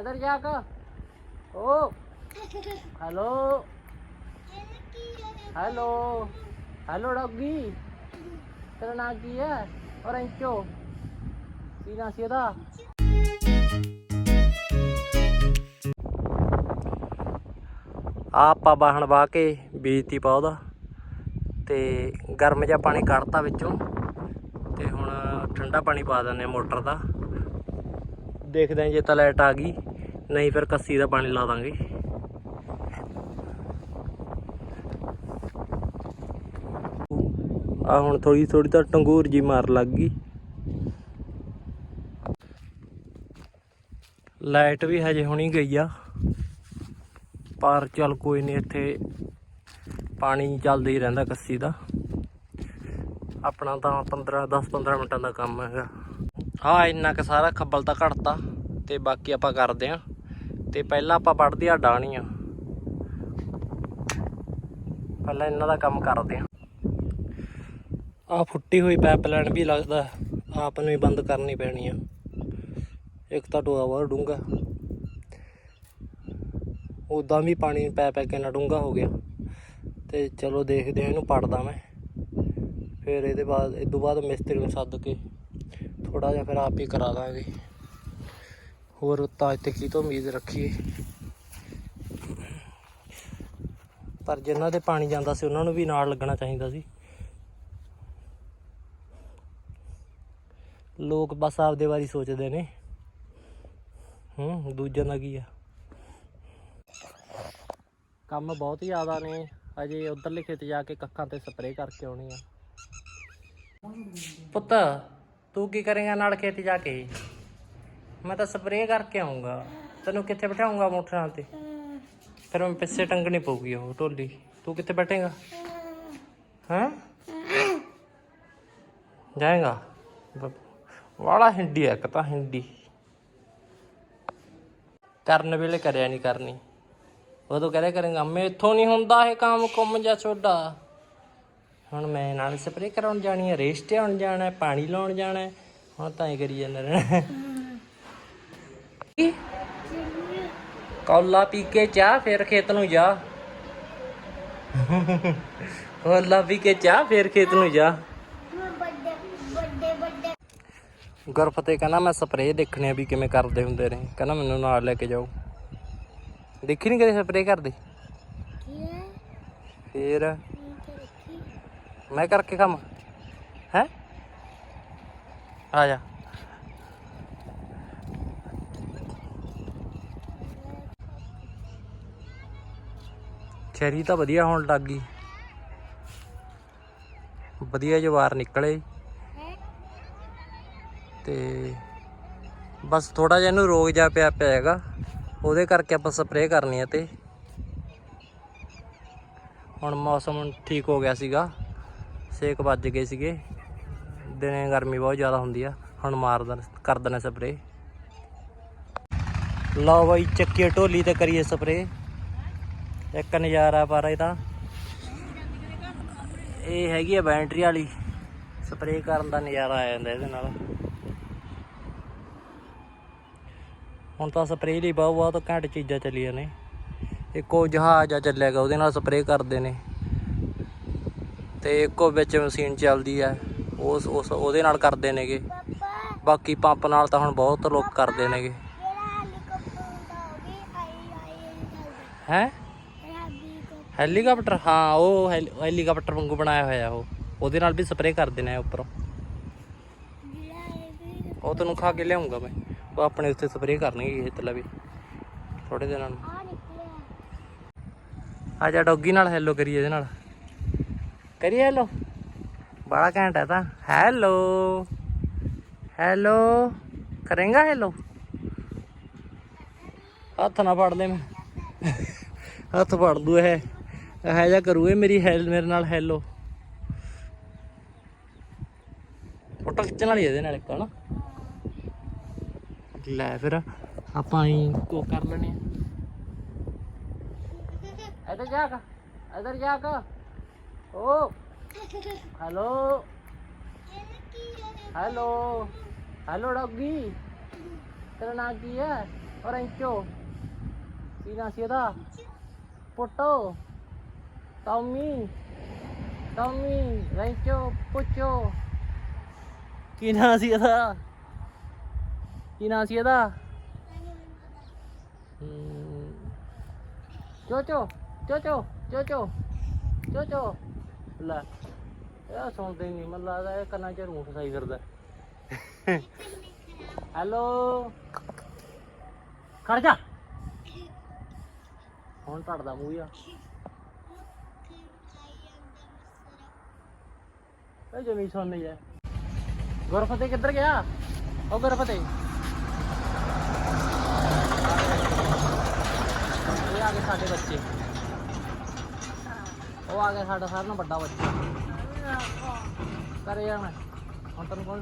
ਇਧਰ ਜਾ ਕੇ। ਓ। ਹੈਲੋ। ਹੈਲੋ। Hello doggy. ਤੇਰਾ ਨਾਂ ਕੀ ਹੈ? ਔਰੰਚੋ ਕੀ ਨਾਂ ਸੀ ਇਹਦਾ ਆਪਾਂ ਬਾਹਣ ਵਾ ਕੇ ਬੀਜਤੀ ਪੌਦਾ ਤੇ ਗਰਮ ਜਿਹਾ ਪਾਣੀ ਕੱਢਤਾ ਵਿੱਚੋਂ। ਤੇ ਹੁਣ ਠੰਡਾ ਪਾਣੀ ਪਾ ਦਿੰਦੇ ਆ ਮੋਟਰ ਦਾ। ਦੇਖਦੇ ਜੇ ਤਾਂ ਲਾਈਟ ਆ ਗਈ। ਨਹੀਂ ਫਿਰ ਕੱਸੀ ਦਾ ਪਾਣੀ ਲਾ ਦਾਂਗੇ। ਆ ਹੁਣ ਥੋੜੀ ਥੋੜੀ ਤਾਂ ਟੰਗੂਰ ਜੀ ਮਾਰ ਲੱਗ ਗਈ। ਲਾਈਟ ਵੀ ਹਜੇ ਹੁਣੀ ਗਈ ਆ। ਪਰ ਚੱਲ ਕੋਈ ਨਹੀਂ, ਇੱਥੇ ਪਾਣੀ ਚੱਲਦਾ ਹੀ ਰਹਿੰਦਾ ਕੱਸੀ ਦਾ। ਆਪਣਾ ਤਾਂ 15 10 15 ਮਿੰਟਾਂ ਦਾ ਕੰਮ ਹੈਗਾ। ਹਾਂ, ਇੰਨਾ ਕੁ ਸਾਰਾ ਖੱਬਲ ਤਾਂ ਘੜਤਾ ਤੇ ਬਾਕੀ ਆਪਾਂ ਕਰਦੇ ਆਂ ਤੇ ਪਹਿਲਾਂ ਆਪਾਂ ਵੱਢਦੇ ਆ ਡਾਣੀਆਂ ਪਹਿਲਾਂ ਇਹਨਾਂ ਦਾ ਕੰਮ ਕਰਦੇ ਆਂ। ਆ ਫੁੱਟੀ ਹੋਈ ਪਾਈਪਲਾਈਨ ਵੀ ਲੱਗਦਾ, ਆਪ ਨੂੰ ਹੀ ਬੰਦ ਕਰਨੀ ਪੈਣੀ ਆ। ਇੱਕ ਤਾਂ ਟੋਆ ਬਹੁਤ ਡੂੰਘਾ। ਉਦਾਂ ਵੀ ਪਾਣੀ ਪੈ ਪੈ ਕੇ ਨਾ ਡੂੰਘਾ ਹੋ ਗਿਆ। ਤੇ ਚਲੋ ਦੇਖਦੇ ਆ ਇਹਨੂੰ ਪੜਦਾ ਮੈਂ। ਫਿਰ ਇਹਦੇ ਬਾਅਦ ਇਸ ਤੋਂ ਬਾਅਦ ਮਿਸਤਰੀ ਨੂੰ ਸੱਦ ਕੇ ਥੋੜਾ ਜਿਹਾ ਫਿਰ ਆਪ ਹੀ ਕਰਾ ਦਾਂਗੇ। ਹੋਰ ਤਾਂ ਇੱਥੇ ਕੀ ਤੋਂ ਉਮੀਦ ਰੱਖੀਏ। ਪਰ ਜਿਨ੍ਹਾਂ ਦੇ ਪਾਣੀ ਜਾਂਦਾ ਸੀ, ਉਹਨਾਂ ਨੂੰ ਵੀ ਨਾਲ ਲੱਗਣਾ ਚਾਹੀਦਾ ਸੀ। ਲੋਕ ਬਸ ਆਪਦੇ ਬਾਰੇ ਸੋਚਦੇ ਨੇ। ਹੂੰ, ਦੂਜਿਆਂ ਦਾ ਕੀ ਆ? ਕੰਮ ਬਹੁਤ ਜ਼ਿਆਦਾ ਨੇ। ਅਜੇ ਉਧਰਲੇ ਖੇਤ ਜਾ ਕੇ ਕੱਖਾਂ ਤੇ ਸਪਰੇਅ ਕਰਕੇ ਆਉਣੀ ਆ। ਪੁੱਤ, ਤੂੰ ਕੀ ਕਰੇਗਾ ਨਾਲ ਖੇਤ ਜਾ ਕੇ? ਮੈਂ ਤਾਂ ਸਪਰੇਅ ਕਰਕੇ ਆਉਂਗਾ। ਤੈਨੂੰ ਕਿੱਥੇ ਬਿਠਾਉਂਗਾ ਮੋਟਰਾਂ ਤੇ? ਫਿਰ ਮੈਂ ਪਿੱਛੇ ਟੰਗਣੀ ਪਊਗੀ ਉਹ ਢੋਲੀ। ਤੂੰ ਕਿੱਥੇ ਬੈਠੇਗਾ? ਹੈਂ? ਜਾਏਗਾ? ਵਾਲਾ ਹਿੰਦੀ ਹੈ ਇੱਕ ਤਾਂ ਹਿੰਦੀ ਕਰਨ ਵੇਲੇ ਕਰਿਆ ਨਹੀਂ ਕਰਨੀ। ਉਦੋਂ ਕਰਿਆ ਕਰੇਗਾ ਮੈਥੋਂ ਨਹੀਂ ਹੁੰਦਾ ਇਹ ਕੰਮ ਕੁੰਮ ਜਾਂ ਛੋਡਾ ਹੁਣ ਮੈਂ ਨਾਲ ਸਪਰੇਅ ਕਰਾਉਣ ਜਾਣੀ ਹੈ ਰੇਸ ਤੇ ਆਉਣ ਜਾਣਾ, ਪਾਣੀ ਲਾਉਣ ਜਾਣਾ, ਹੁਣ ਤਾਂ ਇਹ ਕਰੀ ਜਾਂਦਾ ਰਹਿਣਾ। ਕੌਲਾ ਪੀ ਕੇ ਚਾਹ, ਫਿਰ ਖੇਤ ਨੂੰ ਜਾ। ਕੌਲਾ ਪੀ ਕੇ ਚਾਹ, ਫਿਰ ਖੇਤ ਨੂੰ ਜਾ। ਗੁਰਫਤਿਹ ਕਹਿੰਦਾ, ਮੈਂ ਸਪਰੇਅ ਦੇਖਣੇ ਆ ਵੀ ਕਿਵੇਂ ਕਰਦੇ ਹੁੰਦੇ ਨੇ। ਕਹਿੰਦਾ, ਮੈਨੂੰ ਨਾਲ ਲੈ ਕੇ ਜਾਓ। ਦੇਖੀ ਨਹੀਂ ਕਦੇ ਸਪਰੇਅ ਕਰਦੇ ਫੇਰ? ਮੈਂ ਕਰਕੇ ਕੰਮ ਹੈ? ਆ ਜਾ। ਚੈਰੀ ਤਾਂ ਵਧੀਆ ਹੋਣ ਲੱਗ ਗਈ। ਵਧੀਆ ਜਵਾਰ ਨਿਕਲੇ। ਤੇ ਬਸ ਥੋੜਾ ਜਿਹਾ ਇਹਨੂੰ ਰੋਗ ਜਾ ਪਿਆ ਪਿਆ ਹੈਗਾ। ਉਹਦੇ ਕਰਕੇ ਆਪਾਂ ਸਪਰੇਅ ਕਰਨੀ ਹੈ ਤੇ। ਹੁਣ ਮੌਸਮ ਠੀਕ ਹੋ ਗਿਆ ਸੀਗਾ। ਸੇਕ ਵੱਜ ਗਏ ਸੀਗੇ। ਦਿਨੇ ਗਰਮੀ ਬਹੁਤ ਜ਼ਿਆਦਾ ਹੁੰਦੀ ਆ। ਹੁਣ ਮਾਰ ਦੇਣ, ਕਰ ਦੇਣਾ ਸਪਰੇਅ। ਲਓ ਬਾਈ, ਚੱਕੀਏ ਢੋਲੀ ਤੇ ਕਰੀਏ ਸਪਰੇਅ। ਇੱਕ ਨਜ਼ਾਰਾ ਪਰ ਇਹਦਾ। ਇਹ ਹੈਗੀ ਆ ਬੈਟਰੀ ਵਾਲੀ। ਸਪਰੇਅ ਕਰਨ ਦਾ ਨਜ਼ਾਰਾ ਆ ਜਾਂਦਾ ਇਹਦੇ ਨਾਲ। ਹੁਣ ਤਾਂ ਸਪਰੇਅ ਲਈ ਬਹੁਤ ਬਹੁਤ ਘੱਟ ਚੀਜ਼ਾਂ ਚੱਲੀਆਂ ਨੇ। ਇੱਕੋ ਜਹਾਜ਼ ਆ ਚੱਲਿਆਗਾ ਉਹਦੇ ਨਾਲ ਸਪਰੇਅ ਕਰਦੇ ਨੇ। ਤੇ ਇੱਕੋ ਵਿੱਚ ਮਸ਼ੀਨ ਚੱਲਦੀ ਆ ਉਸ ਉਸ ਉਹਦੇ ਨਾਲ ਕਰਦੇ ਨੇਗੇ। ਬਾਕੀ ਪੰਪ ਨਾਲ ਤਾਂ ਹੁਣ ਬਹੁਤ ਲੋਕ ਕਰਦੇ ਨੇਗੇ। ਹੈ? ਹੈਲੀਕਾਪਟਰ ਹਾਂ ਉਹ ਹੈਲੀ- ਹੈਲੀਕਾਪਟਰ ਵਾਂਗੂ ਬਣਾਇਆ ਹੋਇਆ ਉਹ। ਉਹਦੇ ਨਾਲ ਵੀ ਸਪਰੇਅ ਕਰਦੇ ਨੇ ਉੱਪਰੋਂ। ਉਹ ਤੈਨੂੰ ਖਾ ਕੇ ਲਿਆਉਂਗਾ ਮੈਂ। ਉਹ ਆਪਣੇ ਉੱਤੇ ਸਪਰੇਅ ਕਰਨਗੇ ਇਹ ਤਲਾ ਵੀ। ਥੋੜੇ ਦਿਨਾਂ ਨੂੰ। ਆ ਜਾ ਡੌਗੀ ਨਾਲ ਹੈਲੋ ਕਰੀਏ ਇਹਦੇ ਨਾਲ। ਕਰੀਏ ਹੈਲੋ? ਬੜਾ ਘੈਂਟ ਹੈ ਤਾਂ। ਹੈਲੋ? ਹੈਲੋ? ਕਰੇਗਾ ਹੈਲੋ? ਹੱਥ ਨਾ ਫੜ ਲੈ ਮੈਂ। ਹੱਥ ਫੜ ਦੂ ਇਹ। ਇਹ ਜਾ ਕਰੂ ਇਹ ਮੇਰੀ ਹੈਲ ਮੇਰੇ ਨਾਲ ਹੈਲੋ। ਫੋਟੋ ਖਿੱਚਣ ਵਾਲੀ ਇਹਦੇ ਨਾਲ ਇੱਕ, ਹਨਾ? ਲੈ ਫਿਰ, ਆਪਾਂ ਹੀ ਕੋ ਕਰ ਲੈਣੇ ਇਧਰ ਜਾ ਕੇ, ਇਧਰ ਜਾ ਕੇ। ਓ, ਹੈਲੋ। ਹੈਲੋ। Hello doggy. ਤੇਰਾ ਨਾਂ ਕੀ ਹੈ? ਔਰੰਚੋ ਕੀ ਨਾਂ ਸੀ ਇਹਦਾ ਪੁੱਟੋ। ਟੌਮੀ ਟੌਮੀ ਰੈਂਚੋ ਪੁੱਚੋ ਕੀ ਨਾਂ ਸੀ ਇਹਦਾ? ਕੀ ਨਾਂ ਸੀ ਇਹਦਾ? ਹਮ, ਚੋਚੋ ਚੋਚੋ ਚੋਚੋ ਚੋਚੋ। ਲੈ ਇਹ ਸੁਣਦੇ ਨਹੀਂ ਮੈਨੂੰ ਲੱਗਦਾ ਇਹ ਕੰਨਾਂ 'ਚ ਰੂਠ ਸਾਈ ਫਿਰਦਾ। ਹੈਲੋ। ਖੜ ਜਾ। ਹੁਣ ਟੜਦਾ ਮੂੰਹ ਆ। ਇਹ ਜਮੀ ਸੁਣ ਨਹੀਂ ਹੈ। ਗੁਰਫਤੇ ਕਿੱਧਰ ਗਿਆ? ਉਹ ਗੁਰਫਤੇ ਇਹ ਆ ਗਏ ਸਾਡੇ ਬੱਚੇ। ਉਹ ਆ ਗਿਆ ਸਾਡਾ ਸਾਰਿਆਂ ਨਾਲੋਂ ਵੱਡਾ ਬੱਚਾ। ਕਰੇ ਜਾਣਾ ਹੁਣ ਤੈਨੂੰ ਕੌਣ